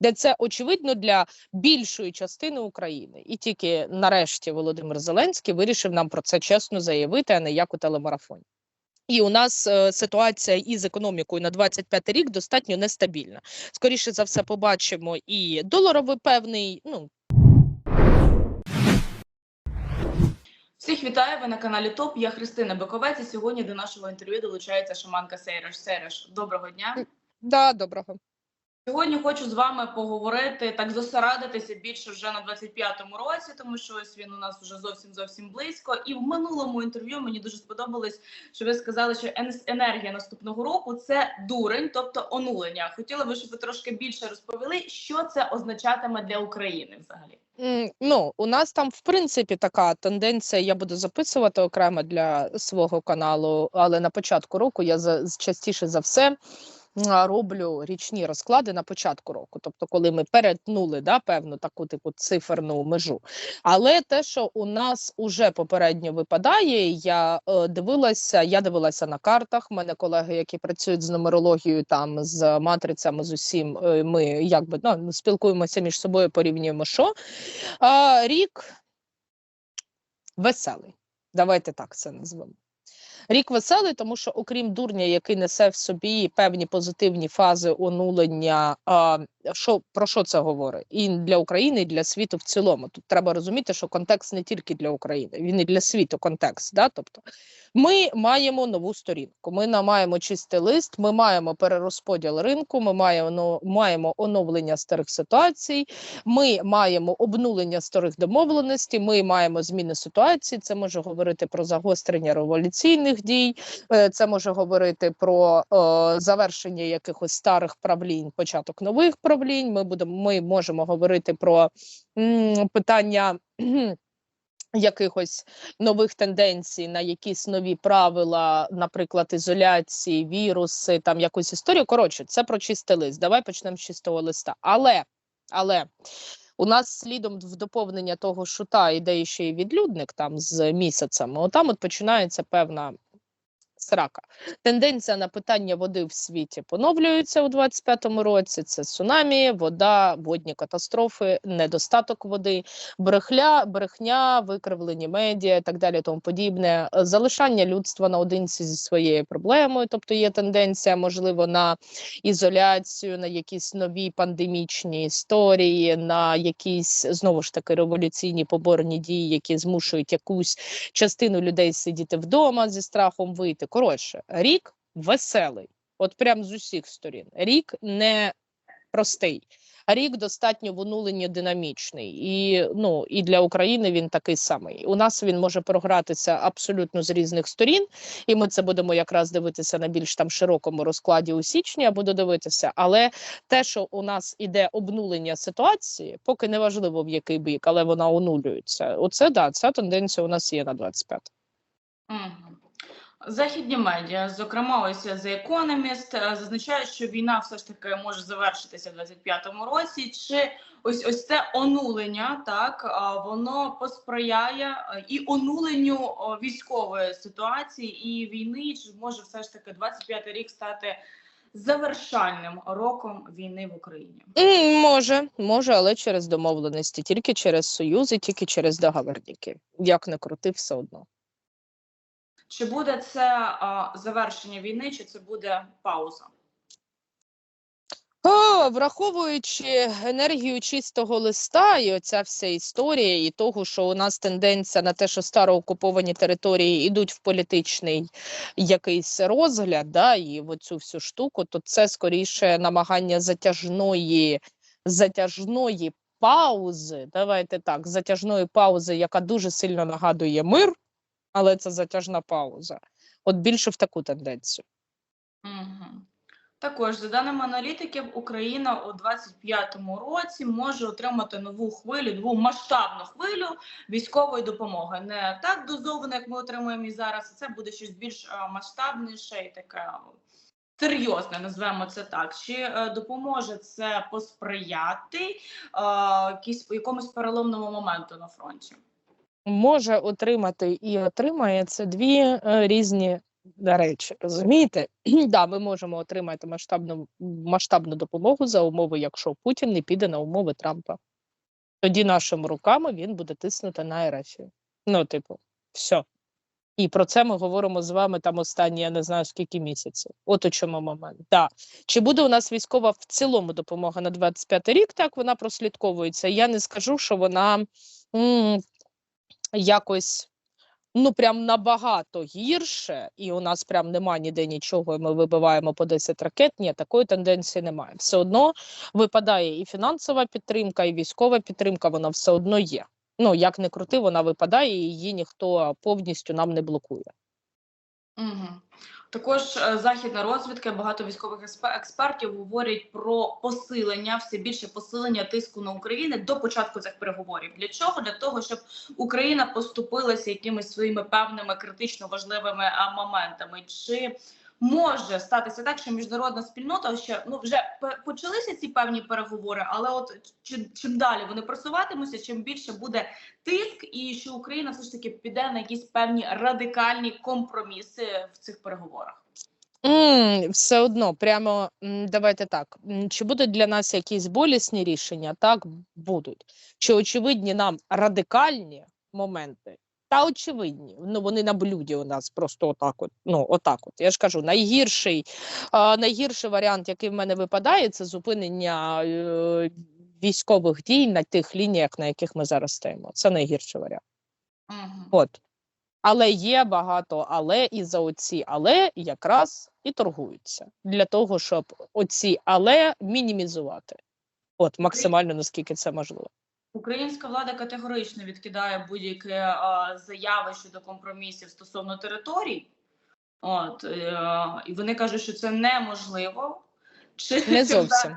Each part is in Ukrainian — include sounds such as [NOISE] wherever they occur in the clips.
де це очевидно для більшої частини України. І тільки нарешті Володимир Зеленський вирішив нам про це чесно заявити, а не як у телемарафоні. І у нас е, ситуація із економікою на 25 рік достатньо нестабільна. Скоріше за все, побачимо і доларовий певний. Ну Всіх вітаю. Ви на каналі ТОП. Я Христина Биковець. І сьогодні до нашого інтерв'ю долучається шаманка Сейреш. Сейреш, доброго дня. да, доброго. Сьогодні хочу з вами поговорити, так зосередитися більше вже на 25-му році, тому що ось він у нас вже зовсім зовсім близько. І в минулому інтерв'ю мені дуже сподобалось, що ви сказали, що ен- енергія наступного року це дурень, тобто онулення. Хотіла би, щоб ви трошки більше розповіли, що це означатиме для України взагалі. Ну, у нас там, в принципі, така тенденція. Я буду записувати окремо для свого каналу, але на початку року я за частіше за все роблю річні розклади на початку року, тобто, коли ми перетнули да, певну таку типу циферну межу. Але те, що у нас уже попередньо випадає, я е, дивилася, я дивилася на картах. У мене колеги, які працюють з нумерологією, там з матрицями, з усім, е, ми якби ну, спілкуємося між собою, порівнюємо, що а, рік веселий. Давайте так це назвемо. Рік веселий, тому що, окрім дурня, який несе в собі певні позитивні фази онулення, що, про що це говорить? І для України, і для світу в цілому. Тут треба розуміти, що контекст не тільки для України, він і для світу контекст. Да? Тобто, ми маємо нову сторінку, ми маємо чистий лист, ми маємо перерозподіл ринку, ми маємо, маємо оновлення старих ситуацій, ми маємо обнулення старих домовленостей, ми маємо зміни ситуації. Це може говорити про загострення революційних дій, е, це може говорити про е, завершення якихось старих правлінь, початок нових правлінь. Ми будемо, ми можемо говорити про м, питання. [CLEARS THROAT] Якихось нових тенденцій на якісь нові правила, наприклад, ізоляції, віруси, там якусь історію. Коротше, це про чистий лист. Давай почнемо з чистого листа. Але, але у нас слідом в доповнення того шута іде ще й відлюдник там з місяцями. Отам от починається певна срака. Тенденція на питання води в світі поновлюється у 25-му році. Це цунамі, вода, водні катастрофи, недостаток води, брехля, брехня, викривлені медіа і так далі, тому подібне. Залишання людства наодинці зі своєю проблемою, тобто є тенденція, можливо, на ізоляцію, на якісь нові пандемічні історії, на якісь знову ж таки революційні поборні дії, які змушують якусь частину людей сидіти вдома зі страхом вийти. Коротше, рік веселий, от прям з усіх сторін. Рік не простий. Рік достатньо в онуленні динамічний, і ну і для України він такий самий. У нас він може програтися абсолютно з різних сторін, і ми це будемо якраз дивитися на більш там широкому розкладі у січні. Я буду дивитися. Але те, що у нас іде обнулення ситуації, поки не важливо в який бік, але вона онулюється. Оце да, ця тенденція у нас є на 25. Мгм. Західні медіа, зокрема, ось The Economist, е, зазначають, що війна все ж таки може завершитися в 25-му році. Чи ось ось це онулення, так воно посприяє е, і онуленню військової ситуації і війни? Чи може все ж таки 25-й рік стати завершальним роком війни в Україні? Може, може, але через домовленості, тільки через союзи, тільки через договорники. Як не крути, все одно. Чи буде це завершення війни, чи це буде пауза? О, враховуючи енергію чистого листа, і оця вся історія, і того, що у нас тенденція на те, що староокуповані території йдуть в політичний якийсь розгляд, да, і в оцю всю штуку, то це скоріше намагання затяжної, затяжної паузи. Давайте так, затяжної паузи, яка дуже сильно нагадує мир, але це затяжна пауза. От більше в таку тенденцію. Угу. Також, за даними аналітиків, Україна у 25-му році може отримати нову хвилю, нову масштабну хвилю військової допомоги. Не так дозовано, як ми отримуємо і зараз. Це буде щось більш е, масштабніше і таке серйозне, назвемо це так. Чи е, допоможе це посприяти е, якомусь переломному моменту на фронті? Може отримати і отримає це дві е, різні речі. Розумієте? [CLEARS THROAT] да, ми можемо отримати масштабну масштабну допомогу за умови, якщо Путін не піде на умови Трампа. Тоді нашими руками він буде тиснути на Ерефію. Ну, типу, все. І про це ми говоримо з вами там останні, я не знаю скільки місяців. От у чому момент. Да. Чи буде у нас військова в цілому допомога на 25 рік? Так, вона прослідковується. Я не скажу, що вона м, якось ну прям набагато гірше, і у нас прям нема ніде нічого, і ми вибиваємо по 10 ракет. Ні, такої тенденції немає. Все одно випадає і фінансова підтримка, і військова підтримка, вона все одно є. Ну, як не крути, вона випадає, і її ніхто повністю нам не блокує. Угу. Також е, західна розвідка, багато військових експертів говорять про посилення, все більше посилення тиску на Україну до початку цих переговорів. Для чого? Для того, щоб Україна поступилася якимись своїми певними критично важливими моментами. Чи може статися так, що міжнародна спільнота ще ну вже почалися ці певні переговори, але от чи, чим далі вони просуватимуться, чим більше буде тиск, і що Україна все ж таки піде на якісь певні радикальні компроміси в цих переговорах. М, все одно, прямо давайте так. Чи будуть для нас якісь болісні рішення? Так, будуть. Чи очевидні нам радикальні моменти? Та очевидні. Ну вони на блюді у нас просто отак. От, ну, отак от. Я ж кажу, найгірший, а, найгірший варіант, який в мене випадає, це зупинення е, військових дій на тих лініях, на яких ми зараз стоїмо. Це найгірший варіант. Угу. От. Але є багато але, і за оці але якраз і торгуються для того, щоб оці але мінімізувати. От максимально наскільки це можливо. Українська влада категорично відкидає будь-які заяви щодо компромісів стосовно територій. От е, і вони кажуть, що це неможливо. Чи Не зовсім.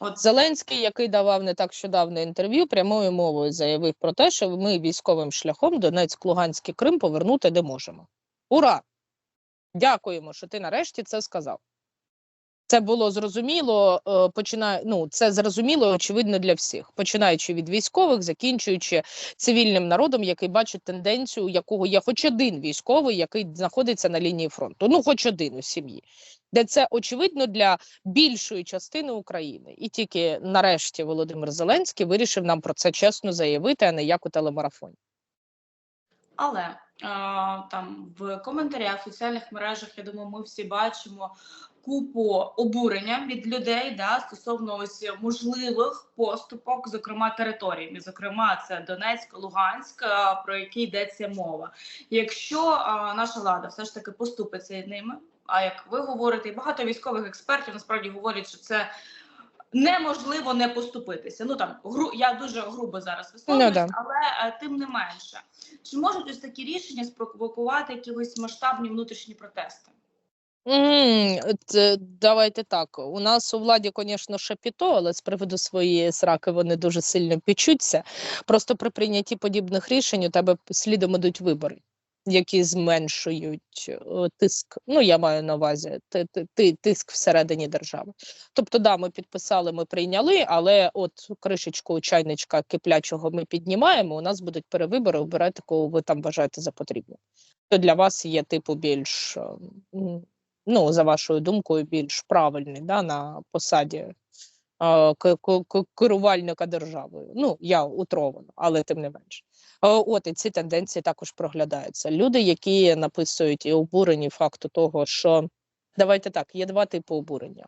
От Зеленський, який давав не так що давно інтерв'ю, прямою мовою заявив про те, що ми військовим шляхом Донецьк, Луганський Крим повернути не можемо. Ура! Дякуємо, що ти нарешті це сказав. Це було зрозуміло, е, починає, ну, це зрозуміло, очевидно для всіх, починаючи від військових, закінчуючи цивільним народом, який бачить тенденцію, якого є хоч один військовий, який знаходиться на лінії фронту. Ну, хоч один у сім'ї, де це очевидно для більшої частини України. І тільки нарешті Володимир Зеленський вирішив нам про це чесно заявити, а не як у телемарафоні. Але е, там в коментарях, в соціальних мережах, я думаю, ми всі бачимо купу обурення від людей да, стосовно ось можливих поступок, зокрема територій. І, зокрема, це Донецьк, Луганськ, про які йдеться мова. Якщо е, наша влада все ж таки поступиться ними, а як ви говорите, і багато військових експертів насправді говорять, що це. Неможливо не поступитися. Ну там гру я дуже грубо зараз висловлююсь, да. але е, тим не менше, чи можуть ось такі рішення спровокувати якісь масштабні внутрішні протести? Давайте так. У нас у владі, звісно, шапіто, але з приводу своєї сраки вони дуже сильно пічуться. Просто при прийнятті подібних рішень у тебе слідом ідуть вибори, які зменшують е, тиск. Ну, я маю на увазі ти- ти- ти- тиск всередині держави. Тобто, да, ми підписали, ми прийняли, але от кришечку чайничка киплячого ми піднімаємо. У нас будуть перевибори, обирайте, кого ви там вважаєте за потрібне. То для вас є типу більш. Ну, за вашою думкою, більш правильний да, на посаді керувальника державою. Ну, я утровано, але тим не менш. От і ці тенденції також проглядаються. Люди, які написують і обурені факту того, що давайте так, є два типи обурення.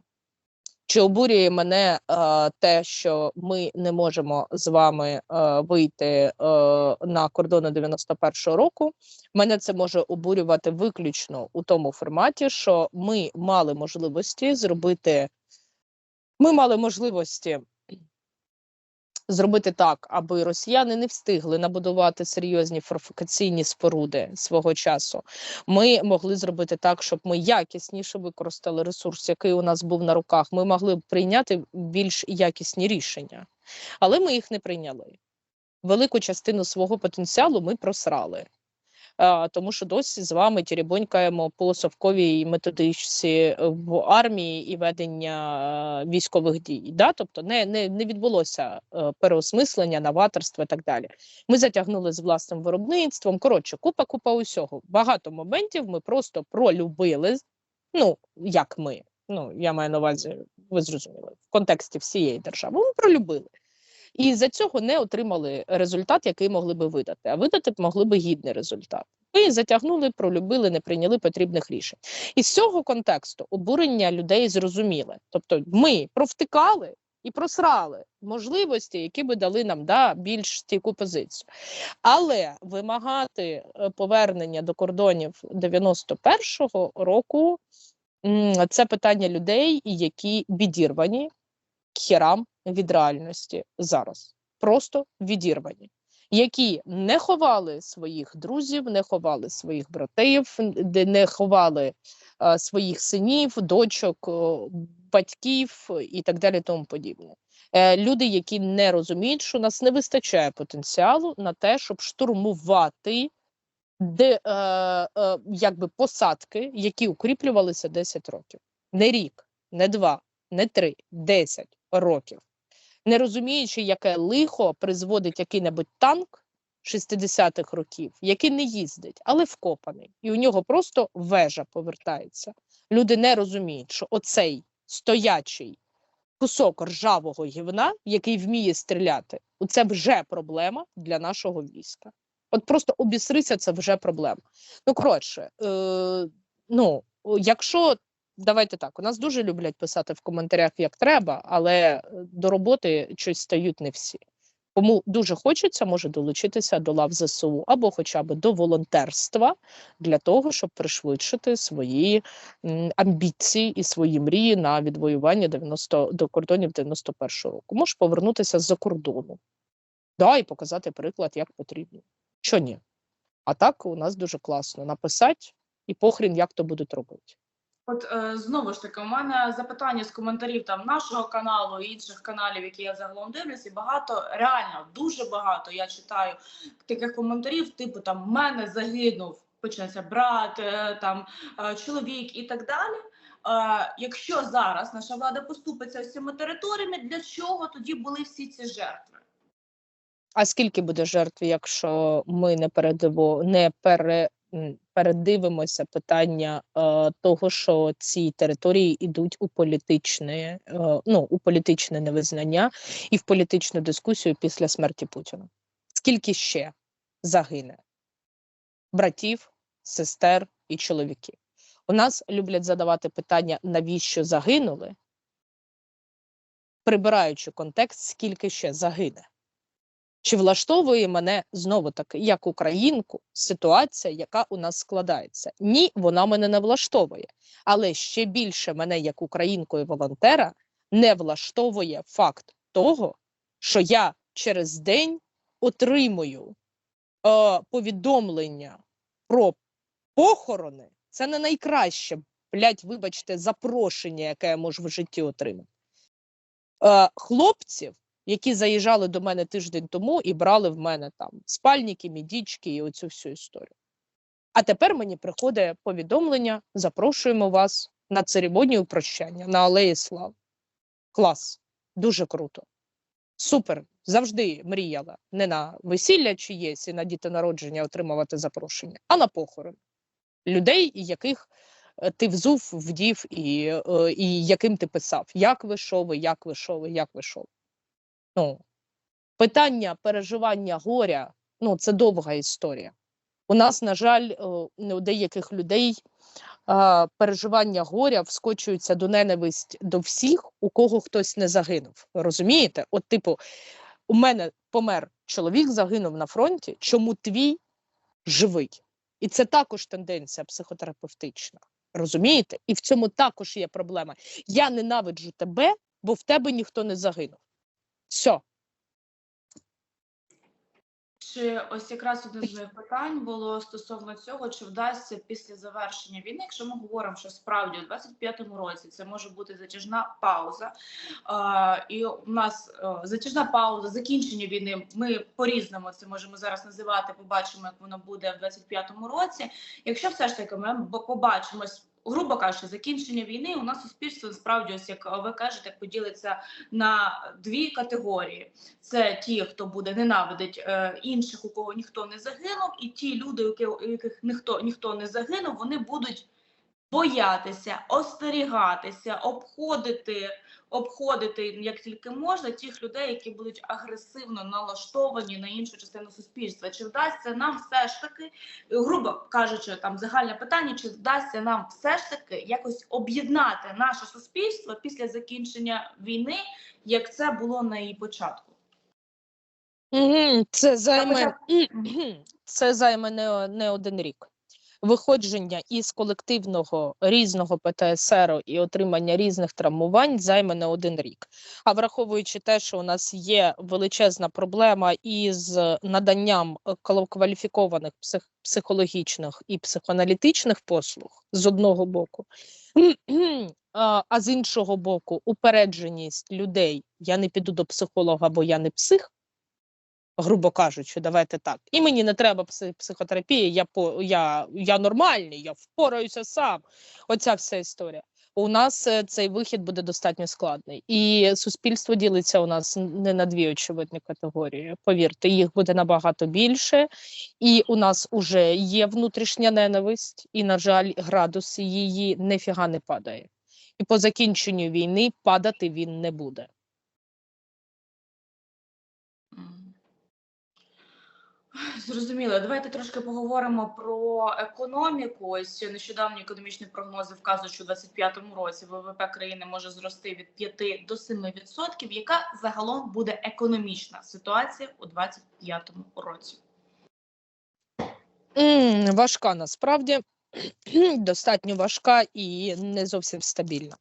Чи обурює мене е, те, що ми не можемо з вами е, вийти е, на кордони 91-го року? Мене це може обурювати виключно у тому форматі, що ми мали можливості зробити. Ми мали можливості зробити так, аби росіяни не встигли набудувати серйозні фортифікаційні споруди свого часу. Ми могли зробити так, щоб ми якісніше використали ресурс, який у нас був на руках. Ми могли б прийняти більш якісні рішення, але ми їх не прийняли. Велику частину свого потенціалу ми просрали. Е, тому що досі з вами тірібонькаємо по совковій методичці в армії і ведення е, військових дій. Да? Тобто не, не, не відбулося е, переосмислення, новаторства і так далі. Ми затягнули з власним виробництвом. Коротше, купа, купа усього. Багато моментів ми просто пролюбили. Ну, як ми. Ну, я маю на увазі, ви зрозуміли, в контексті всієї держави. Ми пролюбили. І за цього не отримали результат, який могли би видати. А видати б могли би гідний результат. Ми затягнули, пролюбили, не прийняли потрібних рішень. І з цього контексту обурення людей зрозуміле. Тобто, ми провтикали і просрали можливості, які би дали нам да, більш стійку позицію. Але вимагати е, повернення до кордонів 91-го року це питання людей, які відірвані херам від реальності зараз. Просто відірвані, які не ховали своїх друзів, не ховали своїх братів, не ховали е, своїх синів, дочок, батьків і так далі, тому подібне. Е, люди, які не розуміють, що нас не вистачає потенціалу на те, щоб штурмувати де, е, е, якби посадки, які укріплювалися 10 років. Не рік, не два, не три, 10 років. Не розуміючи, яке лихо призводить який-небудь танк 60-х років, який не їздить, але вкопаний, і у нього просто вежа повертається. Люди не розуміють, що оцей стоячий кусок ржавого гівна, який вміє стріляти, це вже проблема для нашого війська. От просто обісрися, це вже проблема. Ну, коротше, е, ну, якщо давайте так, у нас дуже люблять писати в коментарях, як треба, але е, до роботи щось стають не всі. Кому дуже хочеться, може долучитися до лав ЗСУ або хоча б до волонтерства для того, щоб пришвидшити свої амбіції і свої мрії на відвоювання 90, до кордонів 91-го року. Можеш повернутися з-за кордону, да, і показати приклад, як потрібно. Що ні? А так у нас дуже класно написати і похрін, як то будуть робити. От е, знову ж таки, у мене запитання з коментарів там нашого каналу і інших каналів, які я загалом дивлюсь, і багато реально дуже багато я читаю таких коментарів, типу там мене загинув, почнеться брат, е, там е, чоловік і так далі. Е, якщо зараз наша влада поступиться з цими територіями, для чого тоді були всі ці жертви? А скільки буде жертв, якщо ми не передиво не пере, передивимося питання е, того, що ці території йдуть у політичне, е, ну у політичне невизнання і в політичну дискусію після смерті Путіна? Скільки ще загине братів, сестер і чоловіків? У нас люблять задавати питання, навіщо загинули, прибираючи контекст, скільки ще загине. Чи влаштовує мене знову таки як українку ситуація, яка у нас складається? Ні, вона мене не влаштовує. Але ще більше мене, як українку і волонтера, не влаштовує факт того, що я через день отримую е, повідомлення про похорони. Це не найкраще, блядь, вибачте, запрошення, яке я можу в житті отримати. Е, хлопців, які заїжджали до мене тиждень тому і брали в мене там спальники, мідічки і оцю всю історію. А тепер мені приходить повідомлення: запрошуємо вас на церемонію прощання на Алеї Слав. Клас, дуже круто. Супер. Завжди мріяла не на весілля чиєсь і на дітонародження отримувати запрошення, а на похорон людей, яких е, ти взув, вдів і, е, і яким ти писав, як ви ви, як ви ви, як ви ви. Ну, питання переживання горя ну, це довга історія. У нас, на жаль, е, у деяких людей е, переживання горя вскочуються до ненависть до всіх, у кого хтось не загинув. Розумієте? От, типу, у мене помер чоловік, загинув на фронті, чому твій живий? І це також тенденція психотерапевтична. Розумієте? І в цьому також є проблема. Я ненавиджу тебе, бо в тебе ніхто не загинув. Все. Чи ось якраз одне з моїх питань було стосовно цього, чи вдасться після завершення війни, якщо ми говоримо, що справді у 25-му році це може бути затяжна пауза, е, і у нас е, затяжна пауза, закінчення війни. Ми по-різному це можемо зараз називати. Побачимо, як воно буде в 25-му році. Якщо все ж таки ми б- побачимо. Грубо кажучи, закінчення війни у нас суспільство насправді, ось як ви кажете, поділиться на дві категорії: це ті, хто буде ненавидить е, інших, у кого ніхто не загинув, і ті люди, у яких, ніхто ніхто не загинув, вони будуть боятися, остерігатися, обходити, обходити як тільки можна тих людей, які будуть агресивно налаштовані на іншу частину суспільства. Чи вдасться нам все ж таки, грубо кажучи, там загальне питання, чи вдасться нам все ж таки якось об'єднати наше суспільство після закінчення війни, як це було на її початку? Це займе, [CLEARS THROAT] це займе не, не один рік. Виходження із колективного різного ПТСР і отримання різних травмувань займе не один рік. А враховуючи те, що у нас є величезна проблема із наданням е, кваліфікованих псих, психологічних і психоаналітичних послуг з одного боку, [CLEARS THROAT] а а з іншого боку, упередженість людей: я не піду до психолога, бо я не псих грубо кажучи, давайте так. І мені не треба психотерапії, я по я, я нормальний, я впораюся сам. Оця вся історія. У нас е, цей вихід буде достатньо складний, і суспільство ділиться у нас не на дві очевидні категорії. Повірте, їх буде набагато більше, і у нас уже є внутрішня ненависть, і, на жаль, градус її нефіга не падає. І по закінченню війни падати він не буде. Зрозуміло. Давайте трошки поговоримо про економіку. Ось нещодавні економічні прогнози вказують, що у 2025 році ВВП країни може зрости від 5 до 7 відсотків. Яка загалом буде економічна ситуація у 2025 році? Важка насправді [CLEARS THROAT] достатньо важка і не зовсім стабільна.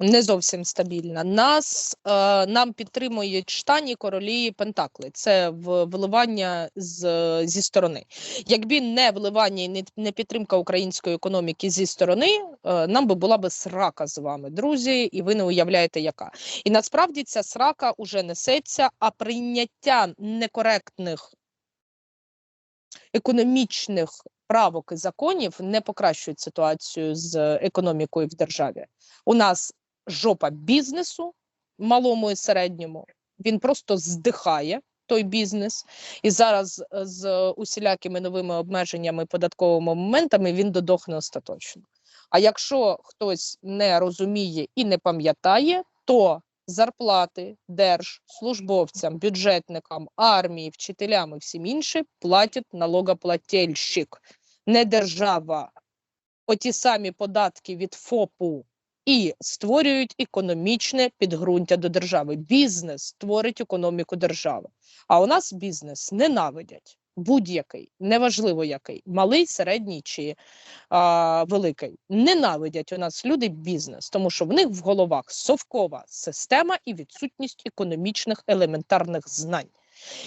Не зовсім стабільна. Нас е, нам підтримують штані королі Пентакли. Це в вливання з, зі сторони. Якби не вливання і не підтримка української економіки зі сторони, е, нам би була би срака з вами, друзі, і ви не уявляєте, яка. І насправді ця срака уже несеться, а прийняття некоректних економічних правок і законів не покращують ситуацію з економікою в державі. У нас жопа бізнесу, малому і середньому. Він просто здихає. Той бізнес, і зараз е, з усілякими новими обмеженнями, податковими моментами він додохне остаточно. А якщо хтось не розуміє і не пам'ятає, то зарплати держслужбовцям, бюджетникам, армії, вчителям і всім іншим платять налогоплательщик, не держава. Оті самі податки від ФОПу і створюють економічне підґрунтя до держави. Бізнес створить економіку держави. А у нас бізнес ненавидять будь-який, неважливо який, малий, середній чи а, великий. Ненавидять у нас люди бізнес, тому що в них в головах совкова система і відсутність економічних елементарних знань.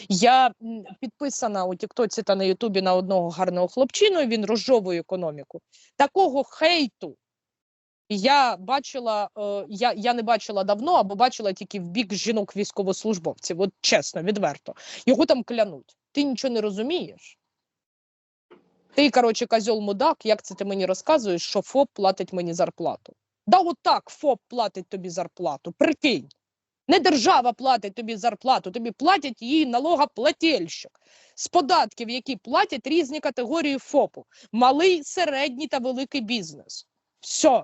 Я підписана у Тіктоці та на Ютубі на одного гарного хлопчину. Він розжовує економіку. Такого хейту я бачила, е, я, я не бачила давно, або бачила тільки в бік жінок військовослужбовців. От чесно, відверто. Його там клянуть. Ти нічого не розумієш. Ти, коротше, козьол мудак, як це ти мені розказуєш, що ФОП платить мені зарплату? Да, от так ФОП платить тобі зарплату. Прикинь. Не держава платить тобі зарплату, тобі платять її налогоплательщик. З податків, які платять різні категорії ФОПу: малий, середній та великий бізнес. Все.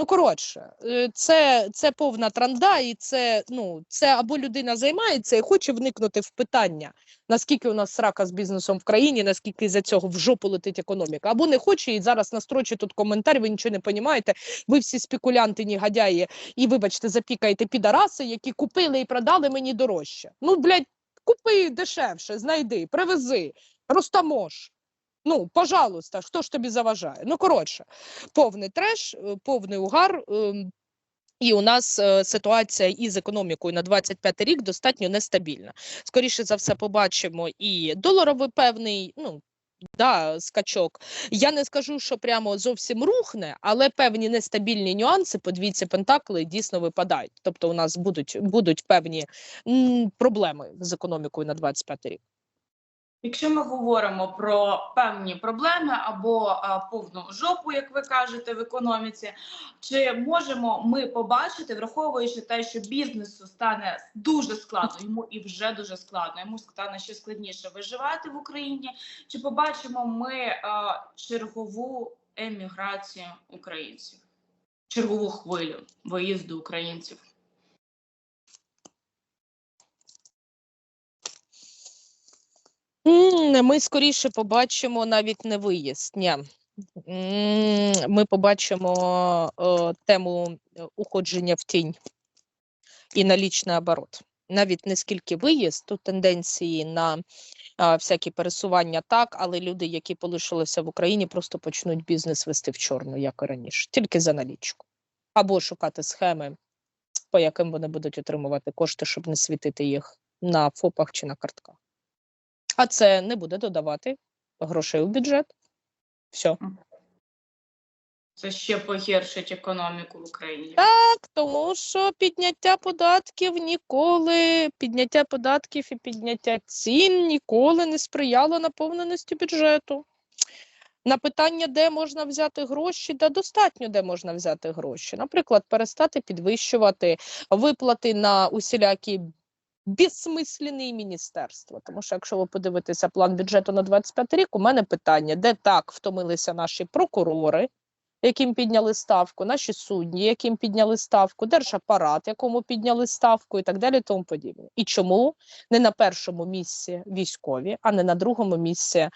Ну, коротше, е, це, це повна транда, і це, ну, це або людина займається і хоче вникнути в питання, наскільки у нас срака з бізнесом в країні, наскільки за цього в жопу летить економіка, або не хоче і зараз настрочить тут коментар, ви нічого не розумієте, ви всі спекулянти, негодяї, і, вибачте, запікаєте підараси, які купили і продали мені дорожче. Ну, блядь, купи дешевше, знайди, привези, розтамож. Ну, пожалуйста, хто ж тобі заважає? Ну, коротше, повний треш, е, повний угар. І у нас е, ситуація із економікою на 25 рік достатньо нестабільна. Скоріше за все, побачимо і доларовий певний, ну. Да, скачок. Я не скажу, що прямо зовсім рухне, але певні нестабільні нюанси по двійці пентакли дійсно випадають. Тобто, у нас будуть, будуть певні м, проблеми з економікою на 25 рік. Якщо ми говоримо про певні проблеми або а, повну жопу, як ви кажете, в економіці, чи можемо ми побачити, враховуючи те, що бізнесу стане дуже складно, йому і вже дуже складно, йому стане ще складніше виживати в Україні? Чи побачимо ми а, чергову еміграцію українців, чергову хвилю виїзду українців? Ми скоріше побачимо навіть не виїзд. Ні. Ми побачимо е, тему е, уходження в тінь і налічний оборот. Навіть не скільки виїзд, тут тенденції на а, всякі пересування так, але люди, які полишилися в Україні, просто почнуть бізнес вести в чорну, як і раніше, тільки за налічку. Або шукати схеми, по яким вони будуть отримувати кошти, щоб не світити їх на ФОПах чи на картках. А це не буде додавати грошей у бюджет. Все. Це ще погіршить економіку в Україні. Так, тому що підняття податків ніколи, підняття податків і підняття цін ніколи не сприяло наповненості бюджету. На питання, де можна взяти гроші, да достатньо де можна взяти гроші. Наприклад, перестати підвищувати виплати на усілякі безсмисленні міністерства. Тому що, якщо ви подивитеся план бюджету на 25 рік, у мене питання, де так втомилися наші прокурори, яким підняли ставку, наші судді, яким підняли ставку, держапарат, якому підняли ставку, і так далі, тому подібне. І чому не на першому місці військові, а не на другому місці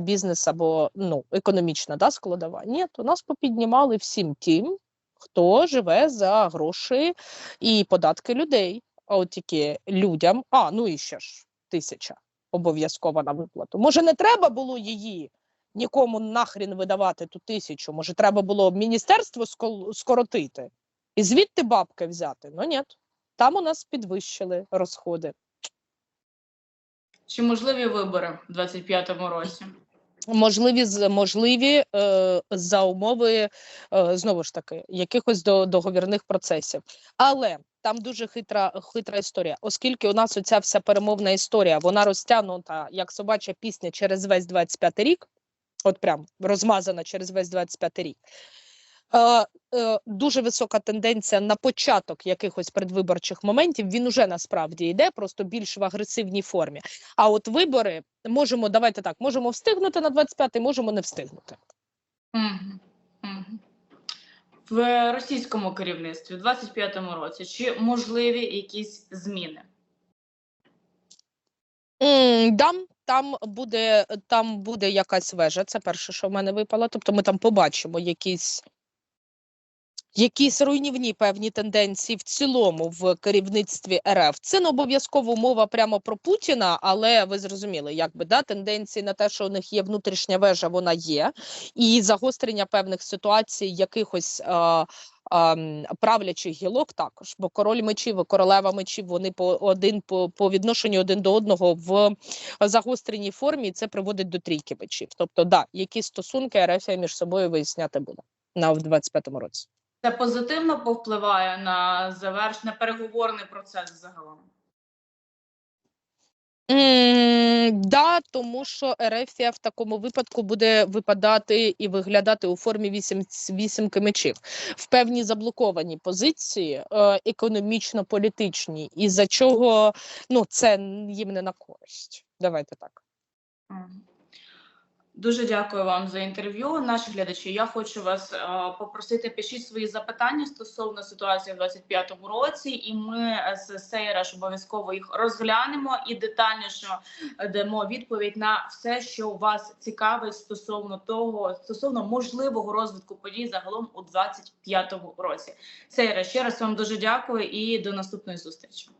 бізнес або ну, економічна да, складова? Ні, у нас попіднімали всім тим, хто живе за гроші і податки людей. От тільки людям, а ну і ще ж тисяча обов'язково на виплату. Може, не треба було її нікому нахрін видавати ту тисячу. Може, треба було міністерство скоротити і звідти бабки взяти. Ну ні, там у нас підвищили розходи. Чи можливі вибори в 25-му році? Можливі можливі е, за умови е, знову ж таки якихось до, договірних процесів. Але там дуже хитра хитра історія, оскільки у нас оця вся перемовна історія, вона розтягнута як собача пісня через весь 25 рік, от прям розмазана через весь 25 рік. Е, е, дуже висока тенденція на початок якихось предвиборчих моментів. Він уже насправді йде, просто більш в агресивній формі. А от вибори можемо, давайте так, можемо встигнути на 25-й, можемо не встигнути. В російському керівництві в 25-му році чи можливі якісь зміни? М, Дам, там буде, там буде якась вежа. Це перше, що в мене випало. Тобто ми там побачимо якісь, якісь руйнівні певні тенденції в цілому в керівництві РФ. Це не обов'язково мова прямо про Путіна, але ви зрозуміли, якби да, тенденції на те, що у них є внутрішня вежа, вона є, і загострення певних ситуацій, якихось. А, а, правлячих гілок також, бо король мечів і королева мечів вони по один по, по відношенню один до одного в загостреній формі, і це приводить до трійки мечів. Тобто, да, які стосунки РФ між собою виясняти буде на в 25-му році. Це позитивно повпливає на завершення переговорний процес загалом. М, Да, тому що Ерефія в такому випадку буде випадати і виглядати у формі вісім, вісімки мечів в певній заблокованій позиції, е, економічно-політичній, і за чого ну це їм не на користь. Давайте так. Мгм. Дуже дякую вам за інтерв'ю. Наші глядачі. Я хочу вас е, попросити пишіть свої запитання стосовно ситуації в 25-му році, і ми з Сейраш обов'язково їх розглянемо і детальніше дамо відповідь на все, що вас цікавить стосовно того, стосовно можливого розвитку подій загалом у 25-му році. Сейра, ще раз вам дуже дякую і до наступної зустрічі.